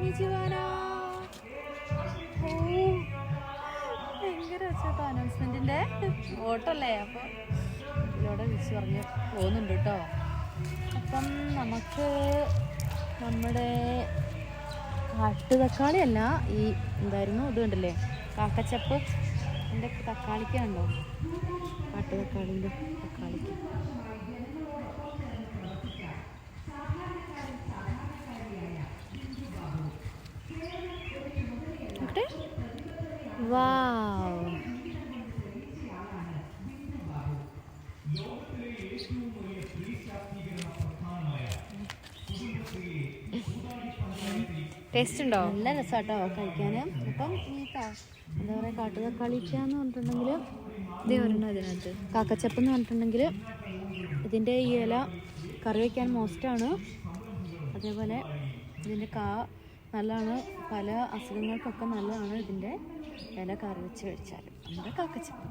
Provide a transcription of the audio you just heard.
നിജുവാന ഓ ഭയങ്കര വെച്ചോട്ടോ അനൗൺസ്മെന്റിന്റെ ഓട്ടല്ലേ അപ്പൊ ഇതിലൂടെ വിളിച്ചു പറഞ്ഞ് പോകുന്നുണ്ട് കേട്ടോ. അപ്പം നമുക്ക് നമ്മുടെ കാട്ടുതക്കാളിയല്ല ഈ എന്തായിരുന്നു? ഇത് കണ്ടില്ലേ? കാക്കച്ചപ്പ്. എന്റെ കാട്ടു കാട്ടുതക്കാളിന്റെ തക്കാളിക്ക്. നോക്കട്ടെ വാവ്. ടേസ്റ്റ് ഉണ്ടോ? നല്ല രസമാട്ടോ കഴിക്കാൻ അപ്പം ഈ എന്താ പറയുക കാട്ടുതക്കാളിക്ക എന്ന് പറഞ്ഞിട്ടുണ്ടെങ്കിൽ ഇതേ ഒരെണ്ണം അതിനകത്ത്. കാക്കച്ചപ്പ് എന്ന് പറഞ്ഞിട്ടുണ്ടെങ്കിൽ ഇതിന്റെ ഈ ഇല കറി വയ്ക്കാൻ മോസ്റ്റാണ്. അതേപോലെ ഇതിന്റെ കാ നല്ലതാണ്. പല അസുഖങ്ങൾക്കൊക്കെ നല്ലതാണ് ഇതിന്റെ ഇല കറി വെച്ച് കഴിച്ചാൽ നമ്മുടെ കാക്കച്ചപ്പ്.